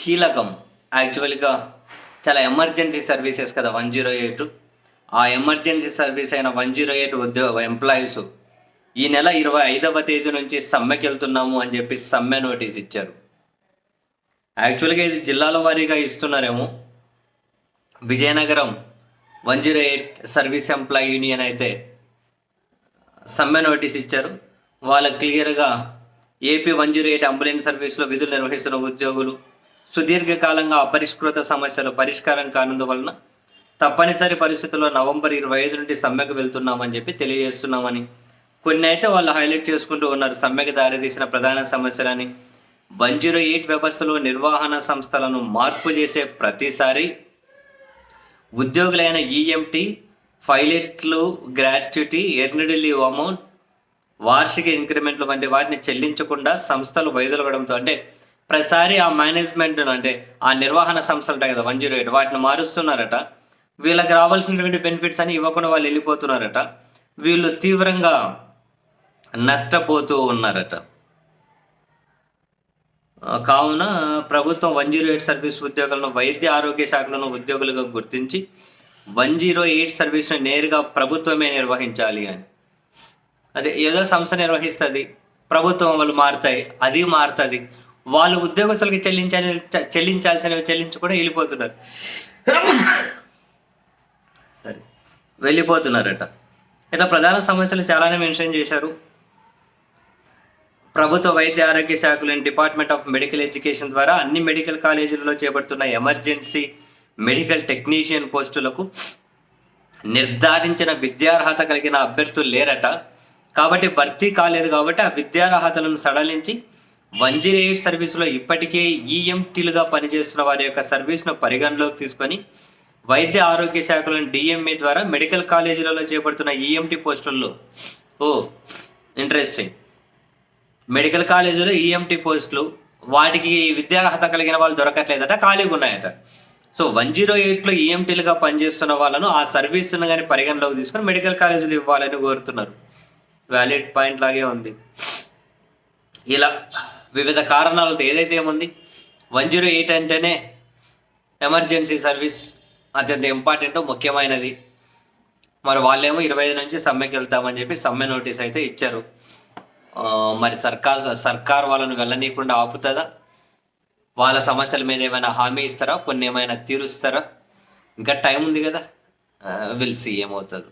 కీలకం. యాక్చువల్గా చాలా ఎమర్జెన్సీ సర్వీసెస్ కదా వన్ జీరో ఎయిట్ ఆ ఎమర్జెన్సీ సర్వీస్ అయిన వన్ జీరో ఎయిట్ ఉద్యోగ ఎంప్లాయీస్ ఈ నెల ఇరవై ఐదవ తేదీ నుంచి సమ్మెకి వెళ్తున్నాము అని చెప్పి సమ్మె నోటీస్ ఇచ్చారు. యాక్చువల్గా ఇది జిల్లాల వారీగా ఇస్తున్నారేమో. Vizianagaram one zero eight service employee union అయితే సమ్మె నోటీస్ ఇచ్చారు. వాళ్ళకి క్లియర్గా AP one zero eight ambulance సర్వీస్లో విధులు నిర్వహిస్తున్న ఉద్యోగులు సుదీర్ఘకాలంగా అపరిష్కృత సమస్యలు పరిష్కారం కానందువలన తప్పనిసరి పరిస్థితుల్లో నవంబర్ ఇరవై ఐదు నుండి సమ్మెకు వెళ్తున్నామని చెప్పి తెలియజేస్తున్నామని. కొన్ని అయితే వాళ్ళు హైలైట్ చేసుకుంటూ ఉన్నారు సమ్మెకు దారితీసిన ప్రధాన సమస్యలని. వన్ జీరో ఎయిట్ వ్యవస్థలో నిర్వహణ సంస్థలను మార్పు చేసే ప్రతిసారి ఉద్యోగులైన ఈఎంటీ పైలట్లు గ్రాట్యుటీ ఎర్నడిల్లీ లీవ్ అమౌంట్ వార్షిక ఇంక్రిమెంట్లు వంటి వాటిని చెల్లించకుండా సంస్థలు వైదొలగడంతో అంటే ప్రతిసారి ఆ మేనేజ్మెంట్ అంటే ఆ నిర్వహణ సంస్థలు ఉంటాయి కదా వన్ జీరో ఎయిట్ వాటిని మారుస్తున్నారట. వీళ్ళకి రావాల్సినటువంటి బెనిఫిట్స్ అని ఇవ్వకుండా వాళ్ళు వెళ్ళిపోతున్నారట. వీళ్ళు తీవ్రంగా నష్టపోతూ ఉన్నారట. కావున ప్రభుత్వం వన్ జీరో ఎయిట్ సర్వీస్ ఉద్యోగులను వైద్య ఆరోగ్య శాఖలను ఉద్యోగులుగా గుర్తించి వన్ జీరో ఎయిట్ సర్వీస్ను నేరుగా ప్రభుత్వమే నిర్వహించాలి అని. అదే ఏదో సంస్థ నిర్వహిస్తుంది ప్రభుత్వం వాళ్ళు మారుతాయి అది మారుతుంది. వాళ్ళు ఉద్యోగస్తులకి చెల్లించాలి చెల్లించాల్సినవి చెల్లించకుండా వెళ్ళిపోతున్నారు. సరే వెళ్ళిపోతున్నారట. ఇట్లా ప్రధాన సమస్యలు చాలానే మెన్షన్ చేశారు. ప్రభుత్వ వైద్య ఆరోగ్య శాఖలోని డిపార్ట్మెంట్ ఆఫ్ మెడికల్ ఎడ్యుకేషన్ ద్వారా అన్ని మెడికల్ కాలేజీలలో చేపడుతున్న ఎమర్జెన్సీ మెడికల్ టెక్నీషియన్ పోస్టులకు నిర్ధారించిన విద్యార్హత కలిగిన అభ్యర్థులు లేరట. కాబట్టి భర్తీ కాలేదు కాబట్టి ఆ విద్యార్హతలను సడలించి వన్ జీరో ఎయిట్ సర్వీసులో ఇప్పటికే ఈఎంటీలుగా పనిచేస్తున్న వారి యొక్క సర్వీస్ను పరిగణలోకి తీసుకొని వైద్య ఆరోగ్య శాఖలోని డిఎంఏ ద్వారా మెడికల్ కాలేజీలలో చేపడుతున్న ఈఎంటీ పోస్టుల్లో ఓ ఇంట్రెస్టింగ్ మెడికల్ కాలేజీలో ఈఎంటీ పోస్టులు వాటికి విద్యార్హత కలిగిన వాళ్ళు దొరకట్లేదట ఖాళీగా ఉన్నాయట. సో వన్ జీరో ఎయిట్లో ఈఎంటీలుగా పనిచేస్తున్న వాళ్ళను ఆ సర్వీస్ను కానీ పరిగణలోకి తీసుకొని మెడికల్ కాలేజీలు ఇవ్వాలని కోరుతున్నారు. వ్యాలిడ్ పాయింట్ లాగే ఉంది. ఇలా వివిధ కారణాలతో ఏదైతే ఏముంది? వన్ జీరో ఎయిట్ అంటేనే ఎమర్జెన్సీ సర్వీస్ అత్యంత ఇంపార్టెంట్ ముఖ్యమైనది. మరి వాళ్ళేమో ఇరవై ఐదు నుంచి సమ్మెకి వెళ్తామని చెప్పి సమ్మె నోటీస్ అయితే ఇచ్చారు. మరి సర్కార్ సర్కార్ వాళ్ళను వెళ్ళనీయకుండా ఆపుతుందా వాళ్ళ సమస్యల మీద ఏమైనా హామీ ఇస్తారా? కొన్ని ఏమైనా తీరుస్తారా? ఇంకా టైం ఉంది కదా? విల్సి ఏమవుతుందో.